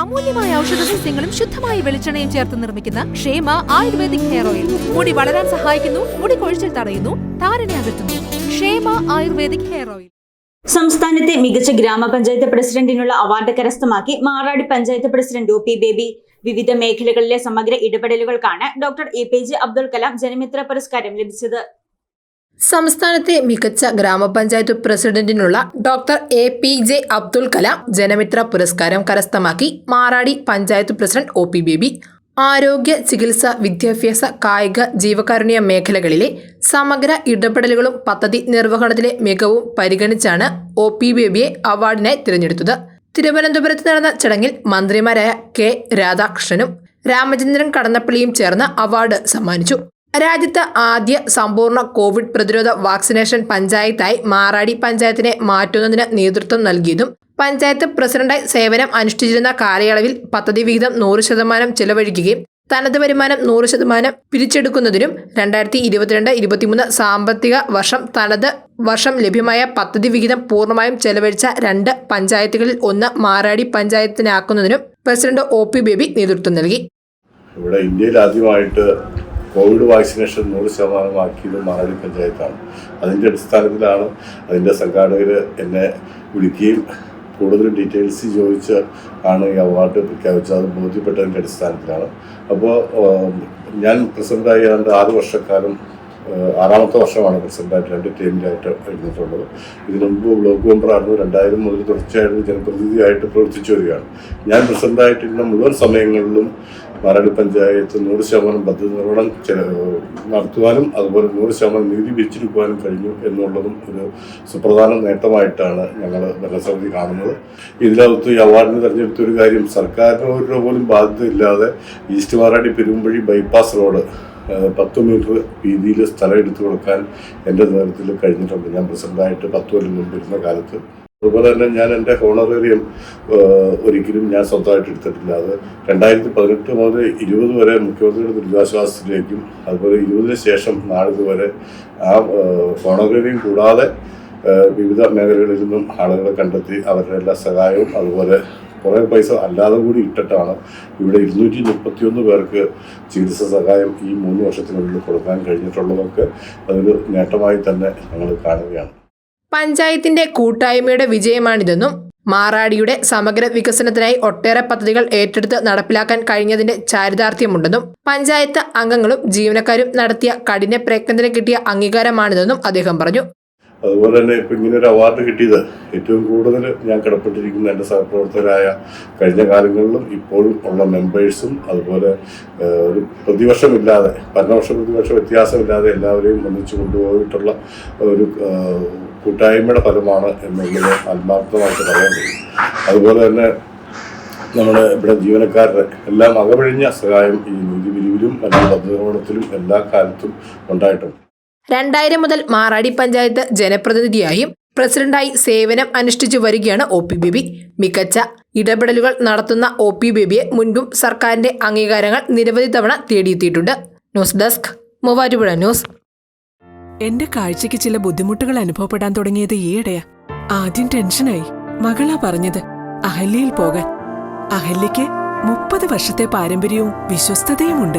അമൂല്യമായ ഔഷധ സസ്യങ്ങളും ശുദ്ധമായ വെളിച്ചെണ്ണയും ചേർത്ത് നിർമ്മിക്കുന്ന ക്ഷേമ ആയുർവേദിക് ഹെയർ ഓയിൽ. മുടി വളരാൻ സഹായിക്കുന്നു മുടി കൊഴിച്ചിൽ തടയുന്നു താരനെ അകറ്റുന്നു. ക്ഷേമ ആയുർവേദിക് ഹെയർ ഓയിൽ. സംസ്ഥാനത്തെ മികച്ച ഗ്രാമപഞ്ചായത്ത് പ്രസിഡന്റിനുള്ള അവാർഡ് കരസ്ഥമാക്കി Maradi panchayat president O P Baby. വിവിധ മേഖലകളിലെ സമഗ്ര ഇടപെടലുകൾക്കാണ് doctor A P J Abdul Kalam Janamitra പുരസ്കാരം ലഭിച്ചത്. സംസ്ഥാനത്തെ മികച്ച ഗ്രാമപഞ്ചായത്ത് പ്രസിഡന്റിനുള്ള doctor A P J Abdul Kalam Janamitra പുരസ്കാരം കരസ്ഥമാക്കി Maradi panchayat president O P Baby. ആരോഗ്യ ചികിത്സ വിദ്യാഭ്യാസ കായിക ജീവകാരുണ്യ മേഖലകളിലെ സമഗ്ര ഇടപെടലുകളും പദ്ധതി നിർവഹണത്തിലെ മികവും പരിഗണിച്ചാണ് ഒ പി ബേബിയെ അവാർഡിനായി തിരഞ്ഞെടുത്തത്. തിരുവനന്തപുരത്ത് നടന്ന ചടങ്ങിൽ മന്ത്രിമാരായ കെ രാധാകൃഷ്ണനും രാമചന്ദ്രൻ കടന്നപ്പള്ളിയും ചേർന്ന് അവാർഡ് സമ്മാനിച്ചു. രാജ്യത്ത് ആദ്യ സമ്പൂർണ കോവിഡ് പ്രതിരോധ വാക്സിനേഷൻ പഞ്ചായത്തായി മാറാടി പഞ്ചായത്തിനെ മാറ്റുന്നതിന് നേതൃത്വം നൽകിയതും പഞ്ചായത്ത് പ്രസിഡന്റായി സേവനം അനുഷ്ഠിച്ചിരുന്ന കാലയളവിൽ പദ്ധതി വിഹിതം നൂറ് ശതമാനം ചെലവഴിക്കുകയും തനത് വരുമാനം നൂറ് ശതമാനം പിരിച്ചെടുക്കുന്നതിനും രണ്ടായിരത്തി ഇരുപത്തിരണ്ട് ഇരുപത്തിമൂന്ന് സാമ്പത്തിക വർഷം തനത് വർഷം ലഭ്യമായ പദ്ധതി വിഹിതം പൂർണമായും ചെലവഴിച്ച രണ്ട് പഞ്ചായത്തുകളിൽ ഒന്ന് മാറാടി പഞ്ചായത്തിനാക്കുന്നതിനും പ്രസിഡന്റ് ഒ പി ബേബി നേതൃത്വം നൽകി. ഇവിടെ ഇന്ത്യയിൽ ആദ്യമായിട്ട് കോവിഡ് വാക്സിനേഷൻ നൂറ് ശതമാനമാക്കിയത് മാറാടി പഞ്ചായത്താണ്. അതിന്റെ അടിസ്ഥാനത്തിലാണ് അതിന്റെ സംഘാടകർ എന്നെ വിളിക്കുകയും കൂടുതൽ ഡീറ്റെയിൽസ് ചോദിച്ച് ആണ് ഈ അവാർഡ് പ്രഖ്യാപിച്ചത്. അത് ബോധ്യപ്പെട്ടതിന്റെ അടിസ്ഥാനത്തിലാണ്. അപ്പോൾ ഞാൻ പ്രസിഡന്റായി ഏതാണ്ട് ആറ് വർഷക്കാലം ആറാമത്തെ വർഷമാണ് പ്രസിഡന്റായിട്ട് രണ്ട് ടീമിലായിട്ട് എഴുതിയിട്ടുള്ളത്. ഇതിനു മുമ്പ് ബ്ലോക്ക് മെമ്പറായിരുന്നു രണ്ടായിരം മുതൽ തുടർച്ചയായിട്ട് ജനപ്രതിനിധിയായിട്ട് പ്രവർത്തിച്ചു വരികയാണ്. ഞാൻ പ്രസിഡന്റായിട്ടിരുന്ന മുഴുവൻ സമയങ്ങളിലും മരട് പഞ്ചായത്ത് നൂറ് ശതമാനം പദ്ധതി നിർവഹണം നടത്തുവാനും അതുപോലെ നൂറ് ശതമാനം നീതി പിരിച്ചെടുക്കുവാനും കഴിഞ്ഞു എന്നുള്ളതും ഒരു സുപ്രധാന നേട്ടമായിട്ടാണ് ഞങ്ങൾ ഭരണസമിതി കാണുന്നത്. ഇതിനകത്ത് ഈ അവാർഡിന് തെരഞ്ഞെടുത്ത ഒരു കാര്യം സർക്കാരിന് ഒരു പോലും ബാധ്യതയില്ലാതെ east Maradi Perumpazhi bypass road പത്ത് മീറ്റർ വീതിയിൽ സ്ഥലം എടുത്തു കൊടുക്കാൻ എന്റെ നേതൃത്വത്തിൽ കഴിഞ്ഞിട്ടുണ്ട്. ഞാൻ പ്രസിഡന്റായിട്ട് പത്ത് കൊല്ലം മുമ്പ് ഇരുന്ന കാലത്ത്. അതുപോലെ തന്നെ ഞാൻ എന്റെ ഹോണറേറിയം ഒരിക്കലും ഞാൻ സ്വന്തമായിട്ട് എടുത്തിട്ടില്ല. അത് രണ്ടായിരത്തി പതിനെട്ട് മുതൽ ഇരുപത് വരെ മുഖ്യമന്ത്രിയുടെ ദുരിതാശ്വാസത്തിലേക്കും അതുപോലെ ഇരുപതിന് ശേഷം നാളിതുവരെ ആ ഏഹ് ഹോണറേറിയം കൂടാതെ വിവിധ മേഖലകളിൽ നിന്നും ആളുകളെ കണ്ടെത്തി അവരുടെ എല്ലാ സഹായവും അതുപോലെ കുറേ പൈസ അല്ലാതെ കൂടി ഇട്ടിട്ടാണ് ഇവിടെ ഇരുന്നൂറ്റി മുപ്പത്തിയൊന്ന് പേർക്ക് ചികിത്സ സഹായം ഈ മൂന്ന് വർഷത്തിനുള്ളിൽ കൊടുക്കാൻ കഴിഞ്ഞിട്ടുള്ളതൊക്കെ അതൊരു നേട്ടമായി തന്നെ ഞങ്ങൾ കാണുകയാണ്. പഞ്ചായത്തിന്റെ കൂട്ടായ്മയുടെ വിജയമാണിതെന്നും മാറാടിയുടെ സമഗ്ര വികസനത്തിനായി ഒട്ടേറെ പദ്ധതികൾ ഏറ്റെടുത്ത് നടപ്പിലാക്കാൻ കഴിഞ്ഞതിന്റെ ചാരിതാർത്ഥ്യമുണ്ടെന്നും പഞ്ചായത്ത് അംഗങ്ങളും ജീവനക്കാരും നടത്തിയ കഠിന പ്രയത്നത്തിന് കിട്ടിയ അംഗീകാരമാണിതെന്നും അദ്ദേഹം പറഞ്ഞു. അതുപോലെ തന്നെ ഇപ്പം ഇങ്ങനെ ഒരു അവാർഡ് കിട്ടിയത് ഏറ്റവും കൂടുതൽ ഞാൻ കടപ്പെട്ടിരിക്കുന്ന എന്റെ സഹപ്രവർത്തകരായ കഴിഞ്ഞ കാലങ്ങളിലും ഇപ്പോഴും ഉള്ള മെമ്പേഴ്സും അതുപോലെ ഒരു പ്രതിവർഷമില്ലാതെ ഭരണവർഷ പ്രതിവർഷ വ്യത്യാസമില്ലാതെ എല്ലാവരെയും ഒന്നിച്ചു കൊണ്ടുപോയിട്ടുള്ള ഒരു കൂട്ടായ്മയുടെ ഫലമാണ് എന്നുള്ളത് ആത്മാർത്ഥമായിട്ട് പറയാൻ കഴിയും. അതുപോലെ തന്നെ നമ്മുടെ ഇവിടെ ജീവനക്കാരുടെ എല്ലാം അകമഴിഞ്ഞ സഹായം ഈ നീതി പിരിവിലും അല്ലെങ്കിൽ പദ്ധതി എല്ലാ കാലത്തും ഉണ്ടായിട്ടുണ്ട്. രണ്ടായിരം മുതൽ മാറാടി പഞ്ചായത്ത് ജനപ്രതിനിധിയായും പ്രസിഡന്റായി സേവനം അനുഷ്ഠിച്ചു വരികയാണ് ഒ പി ബേബി. മികച്ച ഇടപെടലുകൾ നടത്തുന്ന ഒ പി ബേബിയെ മുൻപും സർക്കാരിന്റെ അംഗീകാരങ്ങൾ നിരവധി തവണ തേടിയെത്തിയിട്ടുണ്ട്. News desk Muvattupuzha news. എന്റെ കാഴ്ചയ്ക്ക് ചില ബുദ്ധിമുട്ടുകൾ അനുഭവപ്പെടാൻ തുടങ്ങിയത് ഈയിടെയാ. ആദ്യം ടെൻഷനായി. മകളാ പറഞ്ഞത് അഹല്യയിൽ പോകാൻ. അഹല്യയ്ക്ക് മുപ്പത് വർഷത്തെ പാരമ്പര്യവും വിശ്വസ്തതയുമുണ്ട്.